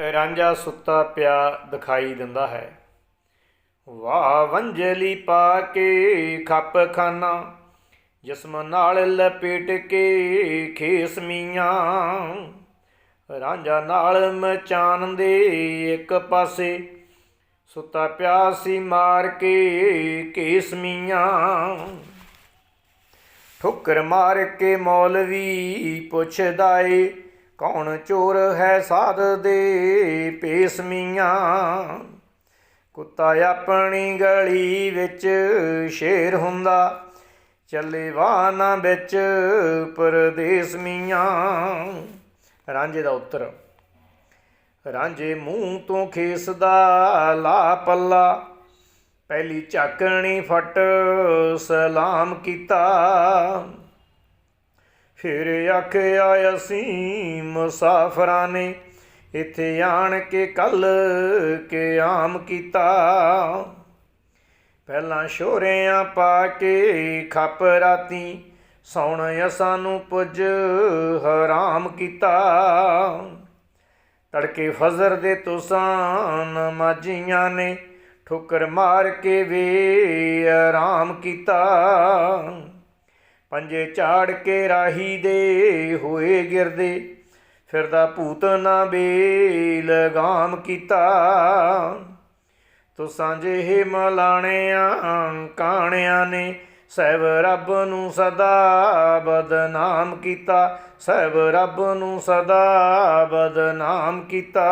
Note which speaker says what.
Speaker 1: ਰਾਂਝਾ ਸੁੱਤਾ ਪਿਆ ਦਿਖਾਈ ਦਿੰਦਾ ਹੈ। ਵਾਹ ਵੰਜਲੀ ਪਾ ਕੇ ਖੱਪ ਖਾਨਾ, ਜਿਸਮ ਨਾਲ ਲਪੇਟ ਕੇ ਖੇਸ ਮੀਆਂ। ਰਾਂਝਾ ਨਾਲ ਮਚਾਨ ਦੇ ਇੱਕ ਪਾਸੇ, ਸੁੱਤਾ ਪਿਆ ਸੀ ਮਾਰ ਕੇ ਕੇਸ ਮੀਆਂ। ਠੁੱਕਰ ਮਾਰ ਕੇ ਮੌਲਵੀ ਪੁੱਛਦਾ ਏ ਕੌਣ ਚੋਰ ਹੈ ਸਾਧ ਦੇ ਪੇਸ ਮੀਆਂ? ਕੁੱਤਾ ਆਪਣੀ ਗਲੀ ਵਿੱਚ ਸ਼ੇਰ ਹੁੰਦਾ, ਚੱਲੇ ਵਾਹਨਾਂ ਵਿੱਚ ਪਰਦੇਸ ਮੀਆਂ। ਰਾਂਝੇ ਦਾ ਉੱਤਰ, ਰਾਂਝੇ ਮੂੰਹ ਤੋਂ ਖੇਸਦਾ ਲਾ ਪੱਲਾ, ਪਹਿਲੀ ਝਾਕਣੀ ਫਟ ਸਲਾਮ ਕੀਤਾ। ਫਿਰ ਆਖਿਆ ਅਸੀਂ ਮੁਸਾਫਰਾਂ ਨੇ ਇੱਥੇ ਆਣ ਕੇ ਕੱਲ ਆਮ ਕੀਤਾ। ਪਹਿਲਾਂ ਸ਼ੋਰਿਆਂ ਪਾ ਕੇ ਖੱਪ ਰਾਤੀ, ਸੌਣ ਅਸਾਂ ਨੂੰ ਪੁੱਜ ਹਰਾਮ ਕੀਤਾ। ਤੜਕੇ ਫਜ਼ਰ ਦੇ ਤੁਸਾਂ ਨਮਾਜ਼ੀਆਂ ਨੇ ਠੁਕਰ ਮਾਰ ਕੇ ਵੀ ਆਰਾਮ ਕੀਤਾ। ਪੰਜੇ ਝਾੜ ਕੇ ਰਾਹੀ ਦੇ, ਹੋਏ ਗਿਰਦੇ। ਫਿਰਦਾ ਭੂਤ ਨਾ ਬੇ ਕੀਤਾ। ਤੁਸਾਂ ਜਿਹੇ ਮਲਾਣਿਆਂ ਕਾਣਿਆਂ ਨੇ, ਸਹਿਬ ਰੱਬ ਨੂੰ ਸਦਾ ਬਦਨਾਮ ਕੀਤਾ। ਸਹਿਬ ਰੱਬ ਨੂੰ ਸਦਾ ਬਦਨਾਮ ਕੀਤਾ।